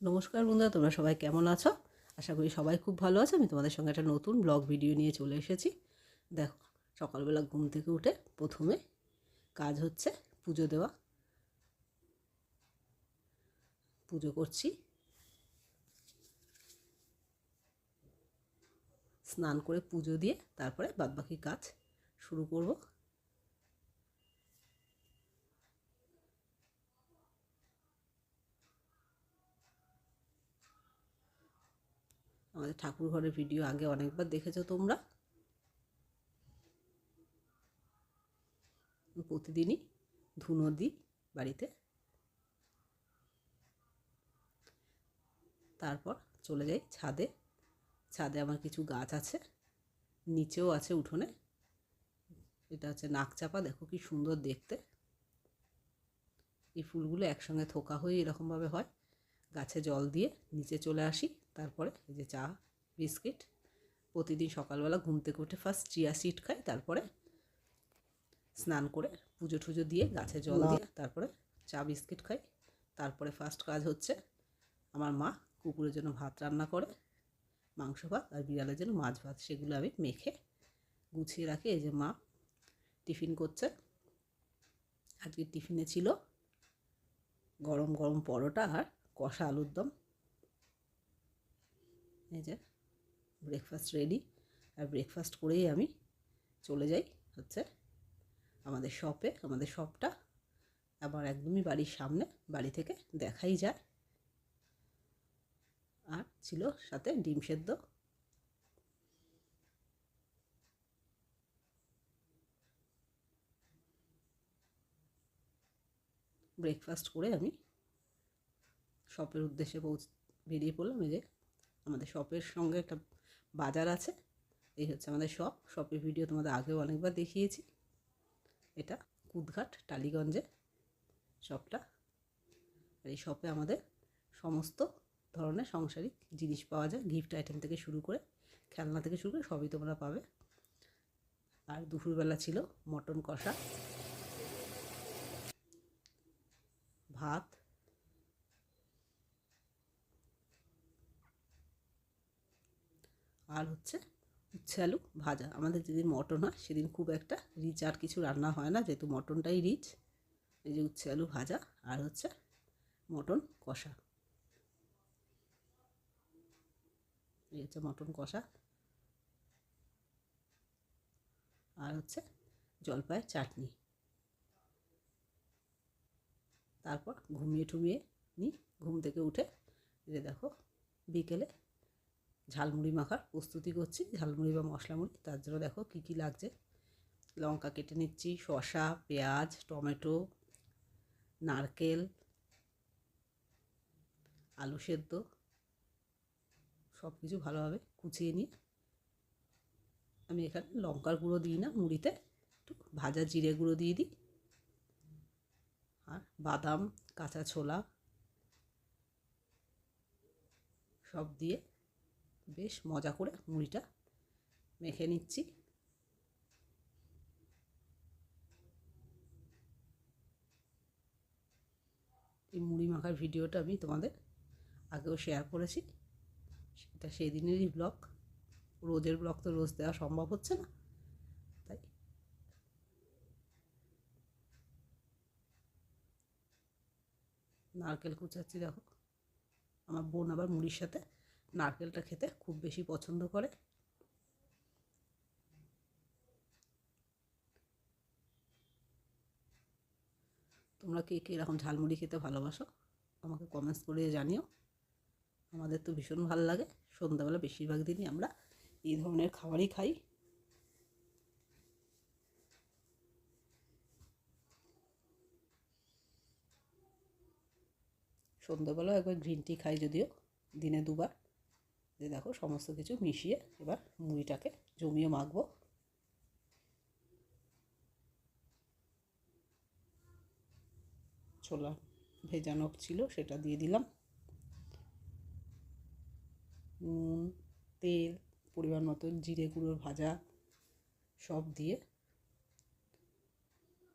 নমস্কার বন্ধুরা, তোমরা সবাই কেমন আছো? আশা করি সবাই খুব ভালো আছো। আমি তোমাদের সঙ্গে একটা নতুন ব্লগ ভিডিও নিয়ে চলে এসেছি। দেখো, সকালবেলা ঘুম থেকে উঠে প্রথমে কাজ হচ্ছে পুজো দেওয়া। পুজো করছি। স্নান করে পুজো দিয়ে তারপরে বাদবাকি কাজ শুরু করব। আমাদের ঠাকুর ঘরের ভিডিও আগে অনেকবার দেখেছ তোমরা? প্রতিদিনই ধুনো দিই বাড়িতে। তারপর চলে যাই ছাদে। ছাদে আমার কিছু গাছ আছে, নিচেও আছে উঠোনে। এটা হচ্ছে নাকচাপা, দেখো কি সুন্দর দেখতে। এই ফুলগুলো একসঙ্গে থোকা হয়ে এরকমভাবে হয়, গাছে জল দিয়ে নিচে চলে আসি। তারপরে এই যে চা বিস্কিট প্রতিদিন সকালবেলা ঘুম থেকে উঠে ফার্স্ট চিয়া সিড খাই তারপরে স্নান করে পুজো টুজো দিয়ে গাছে জল দিয়ে তারপরে চা বিস্কিট খাই। তারপরে ফার্স্ট কাজ হচ্ছে আমার মা কুকুরের জন্য ভাত রান্না করে মাংস ভাত আর বিড়ালের জন্য মাছ ভাত সেগুলো আমি মেখে গুছিয়ে রাখি। এই যে মা টিফিন করছে। আজকে টিফিনে ছিল গরম গরম পরোটা আর কষা আলুর দম। এই যে ব্রেকফাস্ট রেডি আর ব্রেকফাস্ট করেই আমি চলে যাই হচ্ছে আমাদের শপে আমাদের শপটা আবার একদমই বাড়ির সামনে, বাড়ি থেকে দেখাই যায়। আর ছিল সাথে ডিম সেদ্ধ। ব্রেকফাস্ট করে আমি শপের উদ্দেশ্যে পৌঁছ, বেরিয়ে পড়লাম এই যে আমাদের শপের সঙ্গে একটা বাজার আছে। এই হচ্ছে আমাদের শপ শপের ভিডিও তোমাদের আগেও অনেকবার দেখিয়েছি। এটা কুদঘাট, টালিগঞ্জে শপটা আর এই শপে আমাদের সমস্ত ধরনের সংসারিক জিনিস পাওয়া যায়। গিফট আইটেম থেকে শুরু করে, খেলনা থেকে শুরু করে সবই তোমরা পাবে। আর দুপুরবেলা ছিল মটন কষা। ভাত আর হচ্ছে উচ্ছে আলু ভাজা। আমাদের যেদিন মটন হয়, সেদিন খুব একটা রিচ আর কিছু রান্না হয় না, যেহেতু মটনটাই রিচ এই যে উচ্ছে আলু ভাজা আর হচ্ছে মটন কষা। এই হচ্ছে মটন কষা। আর হচ্ছে জলপাইয়ের চাটনি। তারপর ঘুমিয়ে টুমিয়ে নিই ঘুম থেকে উঠে যে দেখো বিকেলে ঝালমুড়ি মাখার প্রস্তুতি করছি, ঝালমুড়ি বা মশলা মুড়ি তার জন্য দেখো কী কী লাগছে। লঙ্কা কেটে নিচ্ছি, শসা, পেঁয়াজ, টমেটো, নারকেল, আলু সেদ্ধ সব কিছু ভালোভাবে কুচিয়ে নিয়ে আমি এখানে লঙ্কার গুঁড়ো দিই না, মুড়িতে একটু ভাজা জিরে গুঁড়ো দিয়ে দিই। আর বাদাম, কাঁচা ছোলা সব দিয়ে বেশ মজা করে মুড়িটা মেখে নিচ্ছি। এই মুড়ি মাখার ভিডিওটা আমি তোমাদের আগেও শেয়ার করেছি। সেটা সেই দিনেরই ব্লগ রোজের ব্লগ তো রোজ দেওয়া সম্ভব হচ্ছে না। তাই। নারকেল কুচাচ্ছি দেখো। আমার বোন আবার মুড়ির সাথে নারকেলটা খেতে খুব বেশি পছন্দ করে। তোমরা কে কে এরকম ঝালমুড়ি খেতে ভালোবাসো, আমাকে কমেন্টস করে জানিও। আমাদের তো ভীষণ ভালো লাগে। সন্ধ্যাবেলা বেশিরভাগ দিনই আমরা এই ধরনের খাবারই খাই। সন্ধ্যাবেলাও একবার গ্রিন টি খাই যদিও, দিনে দুবার। যে দেখো সমস্ত কিছু মিশিয়ে এবার মুড়িটাকে জমিয়ে মাখবো। ছোলা ভেজানো ছিল, সেটা দিয়ে দিলাম। নুন, তেল, পরিমাণ মতো জিরে গুঁড়োর ভাজা সব দিয়ে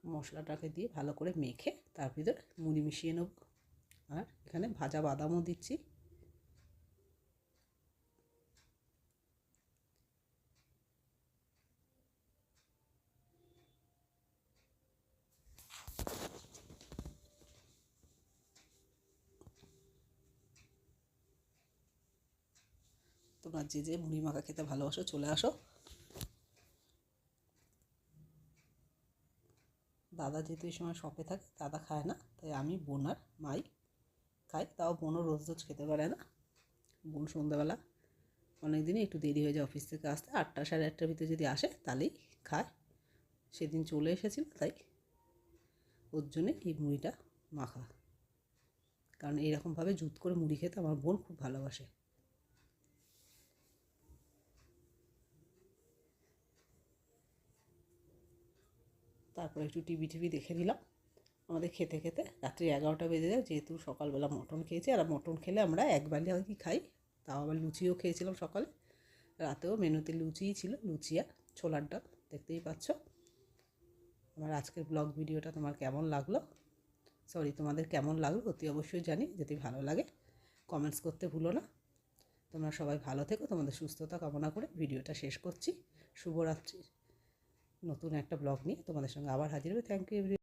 মশলাটাকে দিয়ে ভালো করে মেখে তার ভিতর মুড়ি মিশিয়ে নেব। আর এখানে ভাজা বাদামও দিচ্ছি। তোমরা যে যে মুড়ি মাখা খেতে ভালোবাসো, চলে আসো। দাদা যেহেতু এই সময় শপে থাকে, দাদা খায় না, তাই আমি, বোন আর মাই খাই। তাও বোনও রোজ রোজ খেতে পারে না। বোন সন্ধ্যাবেলা অনেক দিনই একটু দেরি হয়ে যায় অফিস থেকে আসতে। আটটা সাড়ে আটটার ভিতরে যদি আসে, তাহলেই খায়। সেদিন চলে এসেছিল, তাই ওর জন্যে এই মুড়িটা মাখা। কারণ এইরকমভাবে জুত করে মুড়ি খেতে আমার বোন খুব ভালোবাসে। তারপরে একটু টিভি টিভি দেখে নিলাম আমাদের খেতে খেতে রাত্রি এগারোটা বেজে যায়, যেহেতু সকালবেলা মটন খেয়েছি। আর মটন খেলে আমরা একবারই আর কি খাই। তাও আবার লুচিও খেয়েছিলাম সকালে। রাতেও মেনুতে লুচিই ছিল লুচি আর ছোলার ডাল, দেখতেই পাচ্ছ। আমার আজকের ব্লগ ভিডিওটা তোমার কেমন লাগল? সরি তোমাদের কেমন লাগল অতি অবশ্যই জানি, যদি ভালো লাগে কমেন্টস করতে ভুলো না। তোমরা সবাই ভালো থেকো, তোমাদের সুস্থতা কামনা করে ভিডিওটা শেষ করছি। শুভরাত্রি। নতুন একটা ব্লগ নিয়ে তোমাদের সঙ্গে আবার হাজির হবে। Thank you